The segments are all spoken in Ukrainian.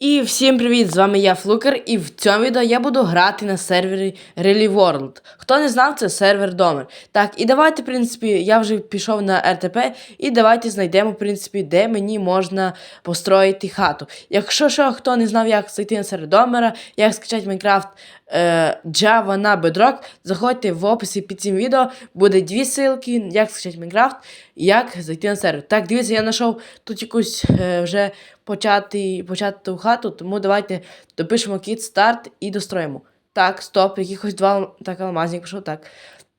І всім привіт! З вами я Флукер, і в цьому відео я буду грати на сервері Rally World. Хто не знав, це сервер Домер. Так, і давайте, в принципі, я вже пішов на РТП, і давайте знайдемо, в принципі, де мені можна построїти хату. Якщо що, хто не знав, як зайти на сервер Домера, як скачати Майнкрафт Java на Bedrock, заходьте в описі під цим відео, буде дві ссылки, як скачати Майнкрафт, і як зайти на сервер. Так, дивіться, я знайшов тут якусь е, вже почати, почати ту хату, тому давайте допишемо кіт старт і достроїмо. Так, стоп, якихось два так, алмазник пішов, так.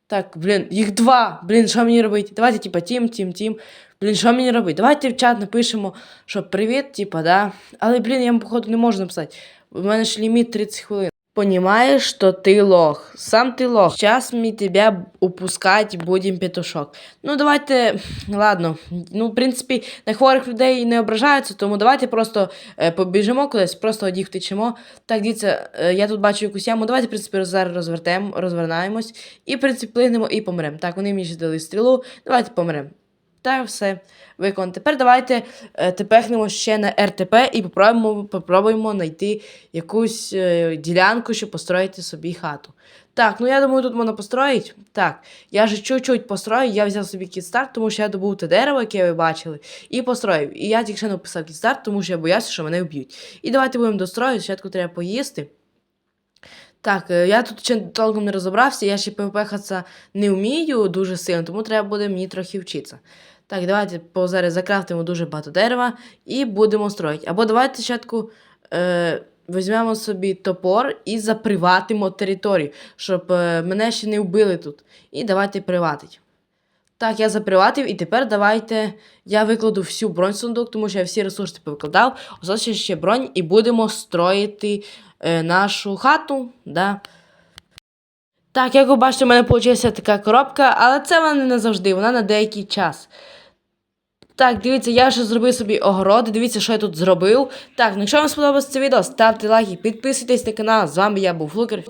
Так, блін, їх два. Блін, що мені робити? Давайте, типа, тім, тім, тім. Блін, що мені робити? Давайте в чат напишемо, що привіт, типа, да. Але, блін, я походу не можу написати. У мене ж ліміт 30 хвилин Понимаешь, что ты лох. Сам ты лох. Сейчас мы тебя упускать будем петушок. Ну, давайте, ладно. Ну, в принципі, на хворих людей не ображаються, тому давайте просто е, побіжимо кудись, просто одіх втечемо. Так, дивіться, е, я тут бачу якусь яму. Давайте, в принципі, зараз розвертаємо, розвернаємось і, в принципі, плигнемо і помремо. Так, вони мені ще дали стрілу. Давайте помремо. Та все, виконано. Тепер давайте е, тепехнемо ще на РТП і попробуємо, попробуємо знайти якусь е, ділянку, щоб построїти собі хату. Так, ну я думаю, тут можна построїти. Так, я вже чуть-чуть построю, я взяв собі кітстарт, тому що я добув те дерево, яке ви бачили, і построїв. І я тільки ще написав кітстарт, тому що я боявся, що мене вб'ють. І давайте будемо достроїти, спочатку треба поїсти. Так, е, я тут ще толком не розібрався, я ще ПВП-хатися не вмію дуже сильно, тому треба буде мені трохи вчитися. Так, давайте по зараз закрафтимо дуже багато дерева і будемо строїти. Або давайте спочатку е, візьмемо собі топор і заприватимо територію, щоб е, мене ще не вбили тут. І давайте приватить. Так, я заприватив, і тепер давайте я викладу всю бронь в сундук, тому що я всі ресурси повикладав. Ось ще бронь, і будемо строїти е, нашу хату. Да. Так, як ви бачите, у мене вийшла така коробка, але це вона не завжди, вона на деякий час. Так, дивіться, я ще зробив собі огород. Дивіться, що я тут зробив. Так, ну якщо вам сподобалось це відео, ставте лайки, підписуйтесь на канал. З вами я був Флукер.